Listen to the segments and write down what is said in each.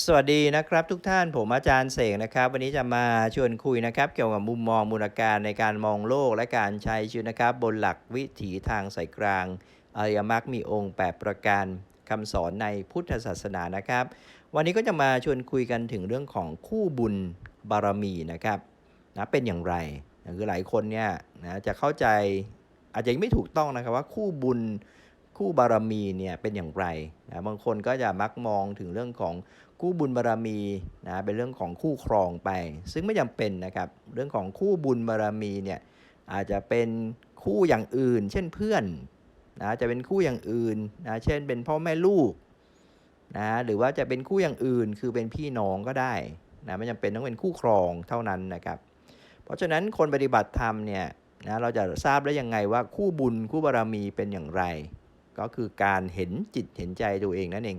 สวัสดีนะครับทุกท่านผมอาจารย์เสกนะครับ วันนี้จะมาชวนคุยนะครับ เกี่ยวกับมุมมองมูลการในการมองโลกและการใช้ชีวิตนะครับ บนหลักวิถีทางสายกลางอริยมรรคมีองค์ 8 ประการคำสอนในพุทธศาสนานะครับ วันนี้ก็จะมาชวนคุยกันถึงเรื่องของคู่บุญบารมีนะครับนะเป็นอย่างไรคือหลายคนเนี่ยนะจะเข้าใจอาจจะยังไม่ถูกต้องนะครับว่าคู่บุญ คู่บารมีเนี่ยเป็นอย่างไรนะบางคนก็จะมักมองถึงเรื่องของคู่บุญบารมีนะเป็นเรื่องของคู่ครองไป ซึ่งไม่จำเป็นนะครับเรื่องของคู่บุญบารมีเนี่ยอาจจะเป็นคู่อย่างอื่น เช่นเพื่อนนะจะเป็นคู่อย่างอื่นนะเช่นเป็นพ่อแม่ลูกนะหรือว่าจะเป็นคู่อย่างอื่น คือเป็นพี่น้องก็ได้นะไม่จำเป็นต้องเป็นคู่ครองเท่านั้นนะครับ เพราะฉะนั้นคนปฏิบัติธรรมเนี่ยนะเราจะทราบได้ยังไงว่าคู่บุญคู่บารมีเป็นอย่างไร ก็คือการเห็นจิตเห็นใจตัวเองนั่นเอง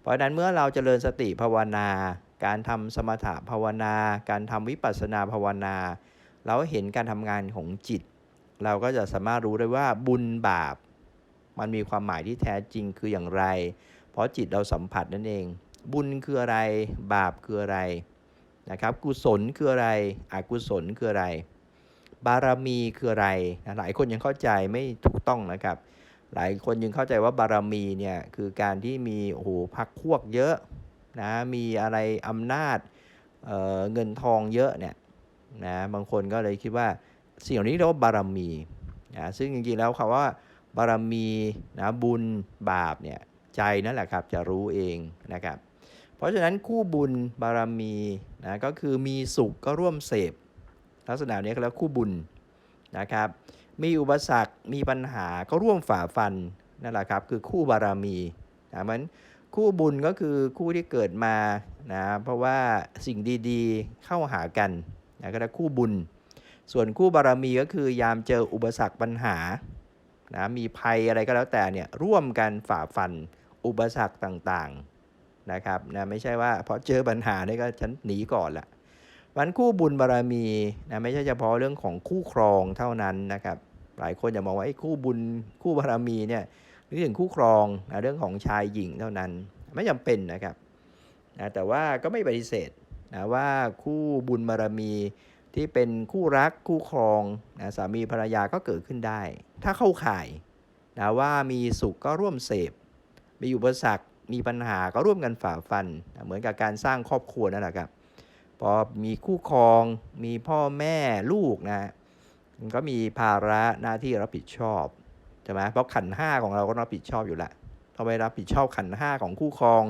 เพราะฉะนั้นเมื่อเราจเจริญสติภาวนา การทำสมถะภาวนา การทำวิปัสสนาภาวนา เราเห็นการทำงานของจิต เราก็จะสามารถรู้ได้ว่าบุญบาป มันมีความหมายที่แท้จริงคืออย่างไร เพราะจิตเราสัมผัสนั่นเอง บุญคืออะไร บาปคืออะไรนะครับกุศลคืออะไรอกุศลคืออะไร บารมีคืออะไรหลายคนยังเข้าใจไม่ถูกต้องนะครับ หลายคนยังเข้าใจว่าบารมีเนี่ยคือการที่มีโอ้โหพักพวกเยอะนะมีอะไรอำนาจเเงินทองเยอะเนี่ยนะบางคนก็เลยคิดว่าสิ่งเหล่านี้เรียกว่าบารมีนะซึ่งจริงๆแล้วคำว่าบารมีนะบุญบาปเนี่ยใจนั่นแหละครับจะรู้เองนะครับเพราะฉะนั้นคู่บุญบารมีนะก็คือมีสุขก็ร่วมเสพลักษณะนี้ก็แล้วคู่บุญนะครับ มีอุปสรรค มีปัญหาก็ร่วมฝ่าฟันนั่นแหละครับ คือคู่บารมีนะมันคู่บุญก็คือคู่ที่เกิดมานะเพราะว่าสิ่งดีๆเข้าหากันนะก็เรียกคู่บุญ ส่วนคู่บารมีก็คือยามเจออุปสรรคปัญหานะมีภัยอะไรก็แล้วแต่เนี่ยร่วมกันฝ่าฟันอุปสรรคต่างๆนะครับนะไม่ใช่ว่าพอเจอปัญหาเนี่ยก็ฉันหนีก่อนละวันคู่บุญบารมีนะไม่ใช่เฉพาะเรื่องของคู่ครองเท่านั้นนะครับ หลายคนจะมองว่าคู่บุญคู่บารมีเนี่ยนึกถึงคู่ครองนะเรื่องของชายหญิงเท่านั้น ไม่จำเป็นนะครับนะแต่ว่าก็ไม่ปฏิเสธนะว่าคู่บุญบารมีที่เป็นคู่รักคู่ครองนะสามีภรรยาก็เกิดขึ้นได้ ถ้าเข้าข่ายนะว่ามีสุขก็ร่วมเสพ มีอุปสรรค มีปัญหาก็ร่วมกันฝ่าฟันนะเหมือนกับการสร้างครอบครัวนั่นแหละครับ พอมีคู่ครอง มีพ่อแม่ลูกนะ มันก็มีภาระหน้าที่รับผิดชอบใช่ไหมเพราะขันห้าของเราก็รับผิดชอบอยู่แล้วเราไปรับผิดชอบขันห้าของคู่ครอง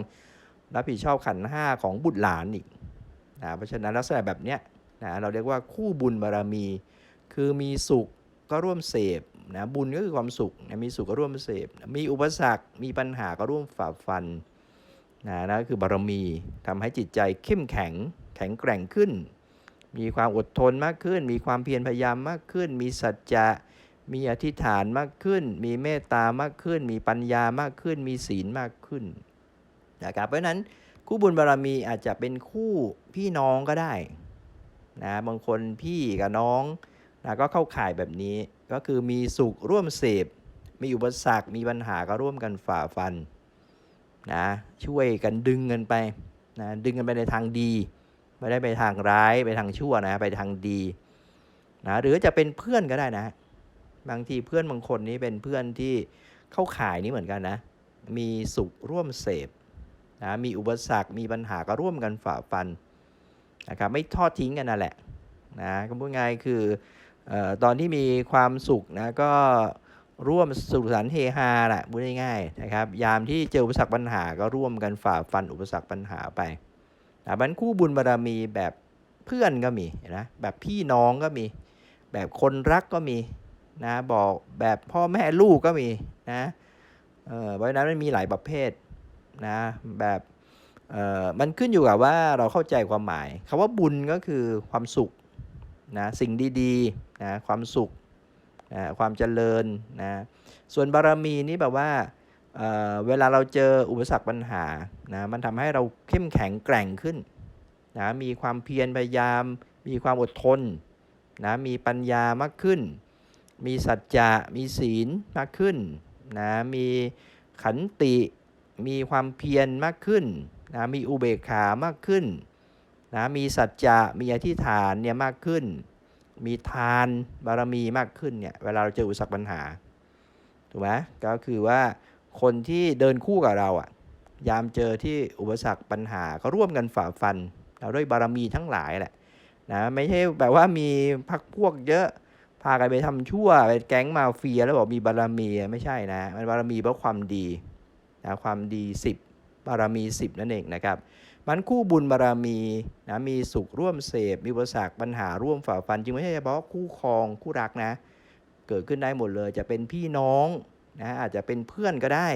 รับผิดชอบขันห้าของบุตรหลานอีกนะเพราะฉะนั้นลักษณะแบบเนี้ยนะเราเรียกว่าคู่บุญบารรมี คือมีสุขก็ร่วมเสพนะบุญก็คือความสุขนะมีสุขก็ร่วมเสพมีอุปสรรค มีปัญหาก็ร่วมฝ่าฟันนะนั่นคือบารมีทำให้จิตใจเข้มแข็งแข็งแกร่งขึ้น มีความอดทนมากขึ้น มีความเพียรพยายามมากขึ้น มีสัจจะ มีอธิษฐานมากขึ้น มีเมตตามากขึ้น มีปัญญามากขึ้น มีศีลมากขึ้นนะครับเพราะนั้นคู่บุญบารรมีอาจจะเป็นคู่พี่น้องก็ได้นะบางคนพี่กับน้องนะก็เข้าข่ายแบบนี้ก็คือมีสุขร่วมเสพ มีอุปสรรค มีปัญหาก็ร่วมกันฝ่าฟันนะช่วยกันดึงกันไปนะดึงกันไปในทางดี ไม่ได้ไปทางร้ายไปทางชั่วนะ ไปทางดีนะหรือจะเป็นเพื่อนก็ได้นะ บางทีเพื่อนบางคนนี้เป็นเพื่อนที่เข้าข่ายนี้เหมือนกันนะ มีสุขร่วมเสพนะมีอุปสรรคมีปัญหาก็ร่วมกันฝ่าฟันนะครับไม่ทอดทิ้งกันนั่นแหละนะก็พูดง่ายคืออตอนที่มีความสุขนะก็ร่วมสุขสันต์เฮฮาแหละพูดง่ายๆนะครับ ยามที่เจออุปสรรคปัญหาก็ร่วมกันฝ่าฟันอุปสรรคปัญหาไป นะบันคู่บุญบารรมีแบบเพื่อนก็มีนะแบบพี่น้องก็มี แบบคนรักก็มีนะบอกแบบพ่อแม่ลูกก็มีนะเออเพราะนั้นมันมีหลายประเภทนะแบบเออมันขึ้นอยู่กับว่าเราเข้าใจความหมายคำว่าบุญก็คือความสุขนะสิ่งดีๆนะความสุขนะความเจริญนะส่วนบารรมีนี่แบบว่า เเวลาเราเจออุปสรรคปัญหานะมันทำให้เราเข้มแข็งแกร่งขึ้นนะมีความเพียรพยายาม มีความอดทนนะมีปัญญามากขึ้น มีสัจจะมีศีลมากขึ้นนะมีขันติมีความเพียรมากขึ้นนะมีอุเบกขามากขึ้นนะมีสัจจะมีอธิษฐานเนี่ยมากขึ้น มีทานบารมีมากขึ้นเนี่ยเวลาเราเจออุปสรรคปัญหาถูกไหมก็คือว่า คนที่เดินคู่กับเราอะยามเจอที่อุปสรรคปัญหาก็ร่วมกันฝ่าฟันเราด้วยบารมีทั้งหลายแหละนะไม่ใช่แบบว่ามีพักพวกเยอะพากันไปทำชั่วไปแก๊งมาเฟียแล้วบอกมีบารมีไม่ใช่นะ มันบารมีเพราะความดีนะความดี 10 บารมี 10 นั่นเองนะครับมันคู่บุญบารมีนะมีสุขร่วมเสพมีอุปสรรคปัญหาร่วมฝ่าฟัน จริงไม่ใช่เฉพาะคู่ครองคู่รักนะ เกิดขึ้นได้หมดเลยจะเป็นพี่น้อง นะอาจจะเป็นเพื่อนก็ได้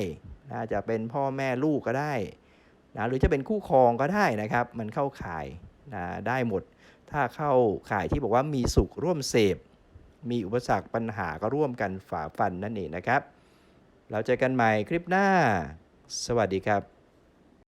นะอาจจะเป็นพ่อแม่ลูกก็ได้นะหรือจะเป็นคู่ครองก็ได้นะครับ มันเข้าข่ายนะได้หมด ถ้าเข้าข่ายที่บอกว่ามีสุขร่วมเสพ มีอุปสรรคปัญหาก็ร่วมกันฝ่าฟันนั่นเองนะครับ เราเจอกันใหม่คลิปหน้า สวัสดีครับ